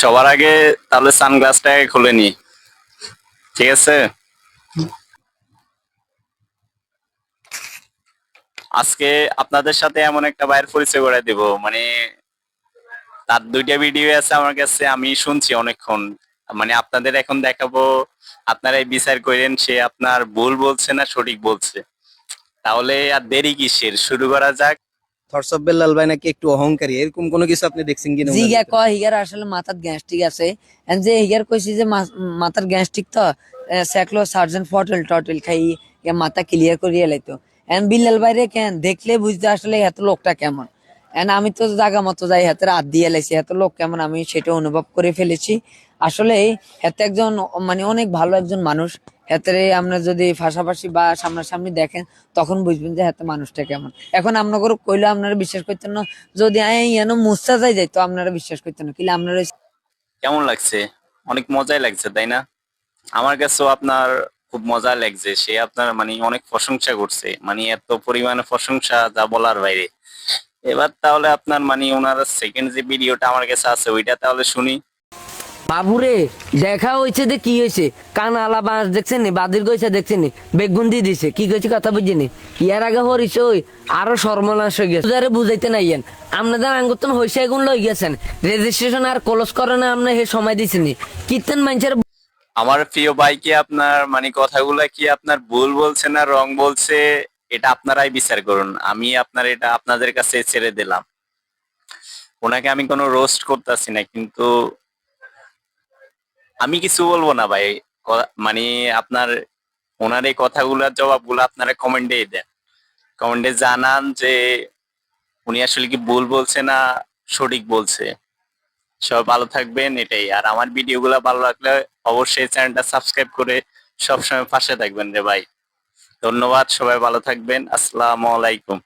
সবার আগে তাহলে সানগ্লাসটাকে খুলে নি ঠিক আছে? আজকে আপনাদের সাথে এমন একটা ভাইয়ের পরিচয় করে দিব মানে তার দুইটা ভিডিও আছে আমার কাছে, আমি শুনছি অনেকক্ষণ। মানে আপনাদের এখন দেখাবো, আপনারা বিচার করেন, সে আপনার ভুল বলছে না সঠিক বলছে। তাহলে আর দেরি কিসের? শুরু করা যাক। বেল্লাল ভাই নাকি একটু অহংকারী এরকম কোনো কিছু আপনি দেখছেন কিনা জিগা? কয় হিগার আসলে মাথার গ্যাস্ট্রিক আছে। এন্ড যে হিগার কইছি যে মাথার গ্যাস্ট্রিক তো সার্জন ফটল টটল খাই মাথা ক্লিয়ার করিয়ে লাইতো। এন্ড বিল্লাল বাইরে কেন? দেখলে বুঝতে আসলে এত লোকটা কেমন। এন্ড আমি তো জায়গা মতো যাই হাতের হাত দিয়ে লাইছি এত লোক কেমন আমি সেটা অনুভব করে ফেলেছি। আসলে হাতে একজন মানে অনেক ভালো একজন মানুষ। হাতের আমরা যদি পাশাপাশি বা সামনাসামনি দেখেন, তখন বুঝবেন যে হাতে মানুষটা কেমন। এখন আমরা আপনার কইলে আপনারা বিশ্বাস করতেন না, যদি এনো মুস্তা যাই যাই, তো আপনারা বিশ্বাস করতেন না। কিলে আপনারা কেমন লাগছে? অনেক মজাই লাগছে, তাই না? আমার কাছেও আপনার খুব মজা লাগছে, সে আপনার মানে অনেক প্রশংসা করছে মানে এত পরিমাণে প্রশংসা যা বলার বাইরে। এবার তাহলে আপনার মানে ওনার সেকেন্ড যে ভিডিওটা আমার কাছে আছে, ওইটা তাহলে শুনি। বাবুরে, দেখা হয়েছে যে কি হয়েছে? কান আলা বাঁশ দেখছেন নি, বাদির গইছে দেখছেন নি, বেগুন দিয়ে দিছে, কি কইছে কথা বুঝিনি? ইয়ার আগে হরিস ওই, আরও সর্বনাশ হয়ে গেছে। যারে বুঝাইতে নাইয়েন আপনাদের আঙ্গুতন হইসে এগুন লই গেছেন। রেজিস্ট্রেশন আর ক্লোজ করে না আপনি হে সময় দিছেনি কীর্তন মানুষের আমার প্রিয় ভাই কি আপনার মানে কথাগুলা কি আপনার ভুল বলছে না রং বলছে, এটা আপনারাই বিচার করুন। আমি আপনার এটা আপনাদের কাছে ছেড়ে দিলাম। ওনাকে আমি কোনো রোস্ট করতেছি না, কিন্তু আমি কিছু বলব না ভাই। মানে আপনার ওনার এই কথাগুলোর জবাবগুলো আপনারা কমেন্টে দেন। কমেন্টে জানান যে উনি আসলে কি ভুল বলছে না সঠিক বলছে। সবাই ভালো থাকবেন, এটাই। আর আমার ভিডিওগুলো ভালো লাগলে অবশ্যই চ্যানেলটা সাবস্ক্রাইব করে সবসময় পাশে থাকবেন রে ভাই। ধন্যবাদ, সবাই ভালো থাকবেন। আসসালামু আলাইকুম।